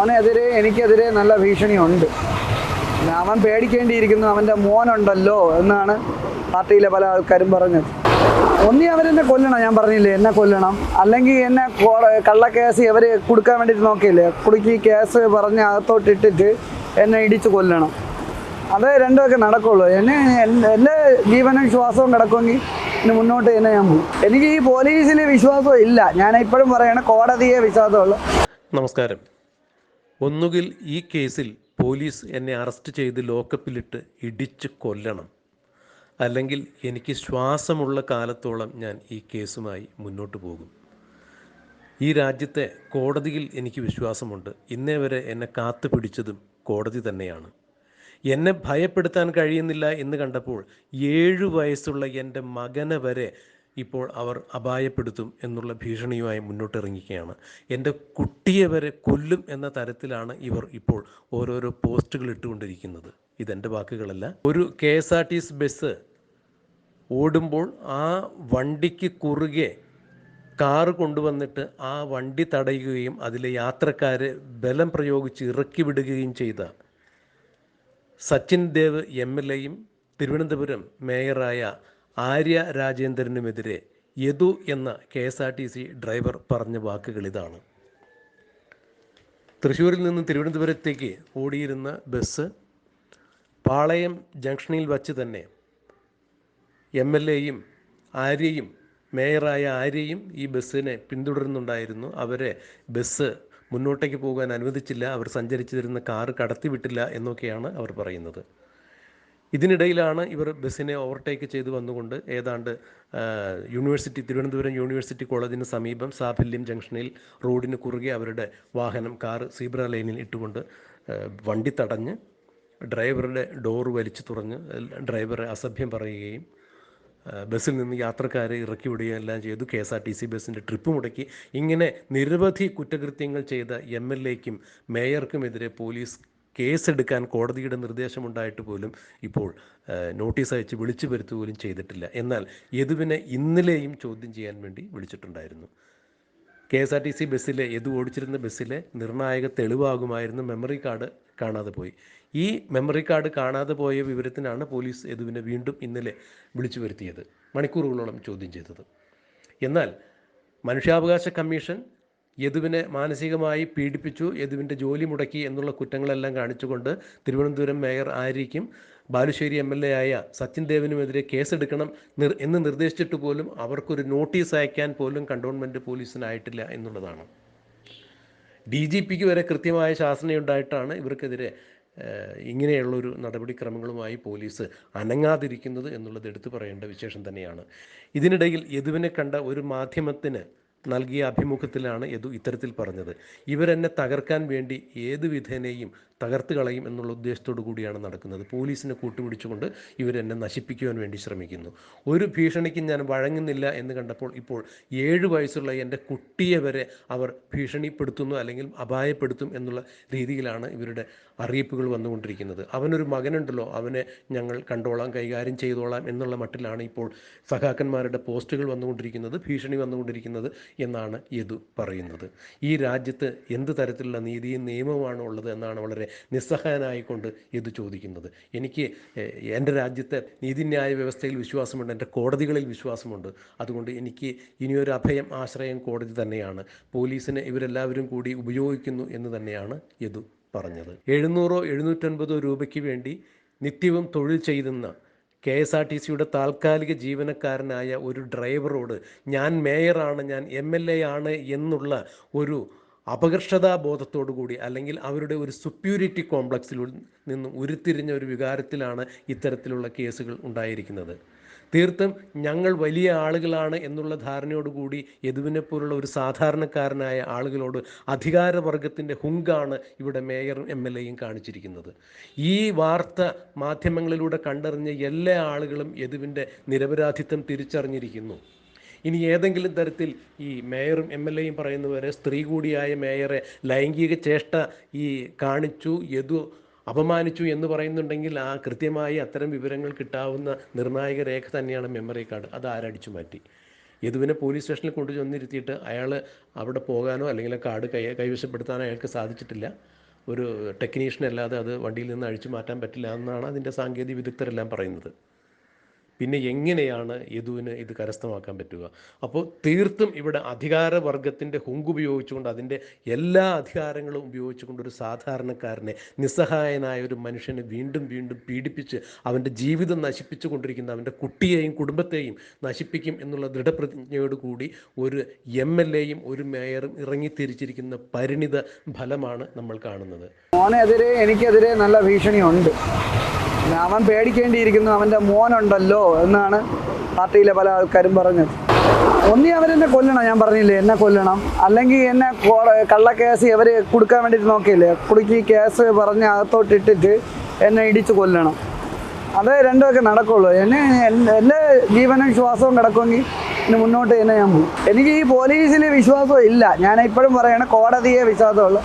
മോനെതിരെ എനിക്കെതിരെ നല്ല ഭീഷണിയുണ്ട്. അവൻ പേടിക്കേണ്ടിയിരിക്കുന്നു അവന്റെ മോനുണ്ടല്ലോ എന്നാണ് പാർട്ടിയിലെ പല ആൾക്കാരും പറഞ്ഞത്. ഒന്നി അവരെന്നെ കൊല്ലണം? ഞാൻ പറഞ്ഞില്ലേ എന്നെ കൊല്ലണം. അല്ലെങ്കിൽ എന്നെ കള്ളക്കേസ് ഇവർ കൊടുക്കാൻ വേണ്ടിയിട്ട് നോക്കിയില്ലേ? കുടുക്കി കേസ് പറഞ്ഞ് അകത്തോട്ടിട്ടിട്ട് എന്നെ ഇടിച്ച് കൊല്ലണം. അത് രണ്ടുമൊക്കെ നടക്കുള്ളൂ. എന്നെ എന്റെ ജീവനും ശ്വാസവും കിടക്കുമെങ്കിൽ ഇനി മുന്നോട്ട് തന്നെ ഞാൻ പോകും. എനിക്ക് ഈ പോലീസിൽ വിശ്വാസം ഇല്ല ഞാൻ ഇപ്പോഴും പറയണ കോടതിയെ വിശ്വാസമുള്ളൂ. നമസ്കാരം. ഒന്നുകിൽ ഈ കേസിൽ പോലീസ് എന്നെ അറസ്റ്റ് ചെയ്ത് ലോക്കപ്പിലിട്ട് ഇടിച്ച് കൊല്ലണം. അല്ലെങ്കിൽ എനിക്ക് ശ്വാസമുള്ള കാലത്തോളം ഞാൻ ഈ കേസുമായി മുന്നോട്ട് പോകും. ഈ രാജ്യത്തെ കോടതിയിൽ എനിക്ക് വിശ്വാസമുണ്ട്. ഇന്നേ വരെ എന്നെ കാത്തു പിടിച്ചതും കോടതി തന്നെയാണ്. എന്നെ ഭയപ്പെടുത്താൻ കഴിയുന്നില്ല എന്ന് കണ്ടപ്പോൾ ഏഴു വയസ്സുള്ള എന്റെ മകനെ വരെ ഇപ്പോൾ അവർ അപായപ്പെടുത്തും എന്നുള്ള ഭീഷണിയുമായി മുന്നോട്ടിറങ്ങിക്കുകയാണ് എന്റെ കുട്ടിയെ വരെ കൊല്ലും എന്ന തരത്തിലാണ് ഇവർ ഇപ്പോൾ ഓരോരോ പോസ്റ്റുകൾ ഇട്ടുകൊണ്ടിരിക്കുന്നത്. ഇതെന്റെ വാക്കുകളല്ല. ഒരു K S R T C bus ഓടുമ്പോൾ ആ വണ്ടിക്ക് കുറുകെ കാറ് കൊണ്ടുവന്നിട്ട് ആ വണ്ടി തടയുകയും അതിലെ യാത്രക്കാരെ ബലം പ്രയോഗിച്ച് ഇറക്കി വിടുകയും ചെയ്ത സച്ചിൻ ദേവ് എം എൽ എയും തിരുവനന്തപുരം മേയറായ ആര്യ രാജേന്ദ്രനുമെതിരെ യദു എന്ന K S R T C driver പറഞ്ഞ വാക്കുകൾ ഇതാണ്. തൃശ്ശൂരിൽ നിന്ന് തിരുവനന്തപുരത്തേക്ക് ഓടിയിരുന്ന ബസ് പാളയം ജംഗ്ഷനിൽ വച്ച് തന്നെ എം എൽ എയും ആര്യയും മേയറായ ആര്യയും ഈ ബസ്സിനെ പിന്തുടരുന്നുണ്ടായിരുന്നു. അവരെ ബസ് മുന്നോട്ടേക്ക് പോകാൻ അനുവദിച്ചില്ല. അവർ സഞ്ചരിച്ചിരുന്ന കാറ് കടത്തിവിട്ടില്ല എന്നൊക്കെയാണ് അവർ പറയുന്നത്. ഇതിനിടയിലാണ് ഇവർ ബസ്സിനെ ഓവർടേക്ക് ചെയ്ത് വന്നുകൊണ്ട് ഏതാണ്ട് യൂണിവേഴ്സിറ്റി തിരുവനന്തപുരം യൂണിവേഴ്സിറ്റി കോളേജിന് സമീപം സാഫല്യം ജംഗ്ഷനിൽ റോഡിന് കുറുകെ അവരുടെ വാഹനം കാർ സീബ്ര ലൈനിൽ ഇട്ടുകൊണ്ട് വണ്ടി തടഞ്ഞ് ഡ്രൈവറുടെ ഡോറ് വലിച്ചു തുറഞ്ഞ് ഡ്രൈവറെ അസഭ്യം പറയുകയും ബസ്സിൽ നിന്ന് യാത്രക്കാരെ ഇറക്കി വിടുകയും എല്ലാം ചെയ്തു. K S R T C ബസ്സിന്റെ ട്രിപ്പ് മുടക്കി. ഇങ്ങനെ നിരവധി കുറ്റകൃത്യങ്ങൾ ചെയ്ത എം എൽ എക്കും മേയർക്കുമെതിരെ പോലീസ് കേസെടുക്കാൻ കോടതിയുടെ നിർദ്ദേശമുണ്ടായിട്ട് പോലും ഇപ്പോൾ നോട്ടീസ് അയച്ച് വിളിച്ചു വരുത്തു ചെയ്തിട്ടില്ല. എന്നാൽ യദുവിനെ ഇന്നലെയും ചോദ്യം ചെയ്യാൻ വേണ്ടി വിളിച്ചിട്ടുണ്ടായിരുന്നു. K S R T C ബസ്സിലെ യദു ഓടിച്ചിരുന്ന ബസ്സിലെ നിർണായക തെളിവാകുമായിരുന്നു മെമ്മറി കാർഡ് കാണാതെ പോയി. ഈ മെമ്മറി കാർഡ് കാണാതെ പോയ വിവരത്തിനാണ് പോലീസ് യദുവിനെ വീണ്ടും ഇന്നലെ വിളിച്ചു വരുത്തിയത് മണിക്കൂറുകളോളം ചോദ്യം ചെയ്തത്. എന്നാൽ മനുഷ്യാവകാശ കമ്മീഷൻ യദുവിനെ മാനസികമായി പീഡിപ്പിച്ചു യദുവിന്റെ ജോലി മുടക്കി എന്നുള്ള കുറ്റങ്ങളെല്ലാം കാണിച്ചുകൊണ്ട് തിരുവനന്തപുരം മേയർ ആയിരിക്കും ബാലുശ്ശേരി എം എൽ എ ആയ സച്ചിൻ ദേവിനുമെതിരെ കേസെടുക്കണം നിർ എന്ന് നിർദ്ദേശിച്ചിട്ട് പോലും അവർക്കൊരു നോട്ടീസ് അയക്കാൻ പോലും കണ്ടോൺമെന്റ് പോലീസിനായിട്ടില്ല എന്നുള്ളതാണ്. ഡി ജി പിക്ക് വരെ കൃത്യമായ ശാസനയുണ്ടായിട്ടാണ് ഇവർക്കെതിരെ ഇങ്ങനെയുള്ളൊരു നടപടിക്രമങ്ങളുമായി പോലീസ് അനങ്ങാതിരിക്കുന്നത് എന്നുള്ളത് എടുത്തു പറയേണ്ട വിശേഷം തന്നെയാണ്. ഇതിനിടയിൽ യദുവിനെ കണ്ട ഒരു മാധ്യമത്തിന് നൽകിയ അഭിമുഖത്തിലാണ് യദു ഇത്തരത്തിൽ പറഞ്ഞത്. ഇവരെന്നെ തകർക്കാൻ വേണ്ടി ഏത് വിധേനയും തകർത്ത് കളയും എന്നുള്ള ഉദ്ദേശത്തോടു കൂടിയാണ് നടക്കുന്നത്. പോലീസിനെ കൂട്ടുപിടിച്ചുകൊണ്ട് ഇവരെന്നെ നശിപ്പിക്കുവാൻ വേണ്ടി ശ്രമിക്കുന്നു. ഒരു ഭീഷണിക്ക് ഞാൻ വഴങ്ങുന്നില്ല എന്ന് കണ്ടപ്പോൾ ഇപ്പോൾ ഏഴ് വയസ്സുള്ള എന്റെ കുട്ടിയെ വരെ അവർ ഭീഷണിപ്പെടുത്തുന്നു അല്ലെങ്കിൽ അപായപ്പെടുത്തും എന്നുള്ള രീതിയിലാണ് ഇവരുടെ അറിയിപ്പുകൾ വന്നുകൊണ്ടിരിക്കുന്നത്. അവനൊരു മകനുണ്ടല്ലോ. അവനെ ഞങ്ങൾ കണ്ടോളാം കൈകാര്യം ചെയ്തോളാം എന്നുള്ള മട്ടിലാണ് ഇപ്പോൾ സഖാക്കന്മാരുടെ പോസ്റ്റുകൾ വന്നുകൊണ്ടിരിക്കുന്നത് ഭീഷണി വന്നുകൊണ്ടിരിക്കുന്നത് എന്നാണ് യദു പറയുന്നത്. ഈ രാജ്യത്ത് എന്ത് തരത്തിലുള്ള നീതിയും നിയമവുമാണ് ഉള്ളത് എന്നാണ് വളരെ നിസ്സഹായനായിക്കൊണ്ട് ഇത് ചോദിക്കുന്നത്. എനിക്ക് എന്റെ രാജ്യത്തെ നീതിന്യായ വ്യവസ്ഥയിൽ വിശ്വാസമുണ്ട് എന്റെ കോടതികളിൽ വിശ്വാസമുണ്ട്. അതുകൊണ്ട് എനിക്ക് ഇനിയൊരു അഭയം ആശ്രയം കോടതി തന്നെയാണ്. പോലീസിനെ ഇവരെല്ലാവരും കൂടി ഉപയോഗിക്കുന്നു എന്ന് തന്നെയാണ് യദു പറഞ്ഞത്. എഴുന്നൂറോ എഴുന്നൂറ്റൻപതോ രൂപയ്ക്ക് വേണ്ടി നിത്യവും തൊഴിൽ ചെയ്യുന്ന കെ എസ് ആർ ടി സിയുടെ താൽക്കാലിക ജീവനക്കാരനായ ഒരു ഡ്രൈവറോട് ഞാൻ മേയറാണ് ഞാൻ എം എൽ എ ആണ് എന്നുള്ള ഒരു അപകർഷതാബോധത്തോടു കൂടി അല്ലെങ്കിൽ അവരുടെ ഒരു സുപ്യൂരിറ്റി കോംപ്ലക്സിൽ നിന്നും ഉരുത്തിരിഞ്ഞ ഒരു വികാരത്തിലാണ് ഇത്തരത്തിലുള്ള കേസുകൾ ഉണ്ടായിരിക്കുന്നത്. തീർത്തും ഞങ്ങൾ വലിയ ആളുകളാണ് എന്നുള്ള ധാരണയോടുകൂടി യദുവിനെ പോലുള്ള ഒരു സാധാരണക്കാരനായ ആളുകളോട് അധികാരവർഗത്തിന്റെ ഹുങ്കാണ് ഇവിടെ മേയറും എം എൽ എയും കാണിച്ചിരിക്കുന്നത്. ഈ വാർത്ത മാധ്യമങ്ങളിലൂടെ കണ്ടറിഞ്ഞ എല്ലാ ആളുകളും യദുവിന്റെ നിരപരാധിത്വം തിരിച്ചറിഞ്ഞിരിക്കുന്നു. ഇനി ഏതെങ്കിലും തരത്തിൽ ഈ മേയറും എം എൽ എയും പറയുന്നവരെ സ്ത്രീ കൂടിയായ മേയറെ ലൈംഗിക ചേഷ്ട ഈ കാണിച്ചു യദു അപമാനിച്ചു എന്ന് പറയുന്നുണ്ടെങ്കിൽ ആ കൃത്യമായി അത്തരം വിവരങ്ങൾ കിട്ടാവുന്ന നിർണായക രേഖ തന്നെയാണ് മെമ്മറി കാർഡ്. അത് ആരടിച്ചു മാറ്റി. യദുവിനെ പോലീസ് സ്റ്റേഷനിൽ കൊണ്ടു ചെന്നിരുത്തിയിട്ട് അയാൾ അവിടെ പോകാനോ അല്ലെങ്കിൽ കാർഡ് കൈ കൈവശപ്പെടുത്താനോ അയാൾക്ക് സാധിച്ചിട്ടില്ല. ഒരു ടെക്നീഷ്യൻ അല്ലാതെ അത് വണ്ടിയിൽ നിന്ന് അഴിച്ചു മാറ്റാൻ പറ്റില്ല എന്നാണ് അതിന്റെ സാങ്കേതിക വിദഗ്ധരെല്ലാം പറയുന്നത്. പിന്നെ എങ്ങനെയാണ് യദുവിന് ഇത് കരസ്ഥമാക്കാൻ പറ്റുക? അപ്പോൾ തീർത്തും ഇവിടെ അധികാരവർഗത്തിന്റെ ഹുങ്ക് ഉപയോഗിച്ചുകൊണ്ട് അതിന്റെ എല്ലാ അധികാരങ്ങളും ഉപയോഗിച്ചുകൊണ്ട് ഒരു സാധാരണക്കാരനെ നിസ്സഹായനായ ഒരു മനുഷ്യനെ വീണ്ടും വീണ്ടും പീഡിപ്പിച്ച് അവന്റെ ജീവിതം നശിപ്പിച്ചു കൊണ്ടിരിക്കുന്ന അവന്റെ കുട്ടിയെയും കുടുംബത്തെയും നശിപ്പിക്കും എന്നുള്ള ദൃഢപ്രതിജ്ഞയോടുകൂടി ഒരു എം എൽ എയും ഒരു മേയറും ഇറങ്ങിത്തിരിച്ചിരിക്കുന്ന പരിണിത ഫലമാണ് നമ്മൾ കാണുന്നത്. മോനെതിരെ എനിക്കെതിരെ നല്ല ഭീഷണിയുണ്ട്. അവൻ പേടിക്കേണ്ടിയിരിക്കുന്നു അവന്റെ മോനുണ്ടല്ലോ എന്നാണ് പാർട്ടിയിലെ പല ആൾക്കാരും പറഞ്ഞത്. ഒന്നി അവരെന്നെ കൊല്ലണം ഞാൻ പറഞ്ഞില്ലേ എന്നെ കൊല്ലണം. അല്ലെങ്കിൽ എന്നെ കള്ളക്കേസ് ഇവർ കൊടുക്കാൻ വേണ്ടിയിട്ട് നോക്കിയില്ലേ? കുടുക്കി കേസ് പറഞ്ഞ് അകത്തോട്ടിട്ടിട്ട് എന്നെ ഇടിച്ച് കൊല്ലണം. അതേ രണ്ടുമൊക്കെ നടക്കുള്ളൂ. എന്നെ എല്ലാ ജീവനും ശ്വാസവും കിടക്കുമെങ്കിൽ ഇനി മുന്നോട്ട് തന്നെ ഞാൻ പോകും. എനിക്ക് ഈ പോലീസിൽ വിശ്വാസം ഇല്ല. ഞാൻ ഇപ്പോഴും പറയണ കോടതിയെ വിശ്വാസമുള്ളൂ.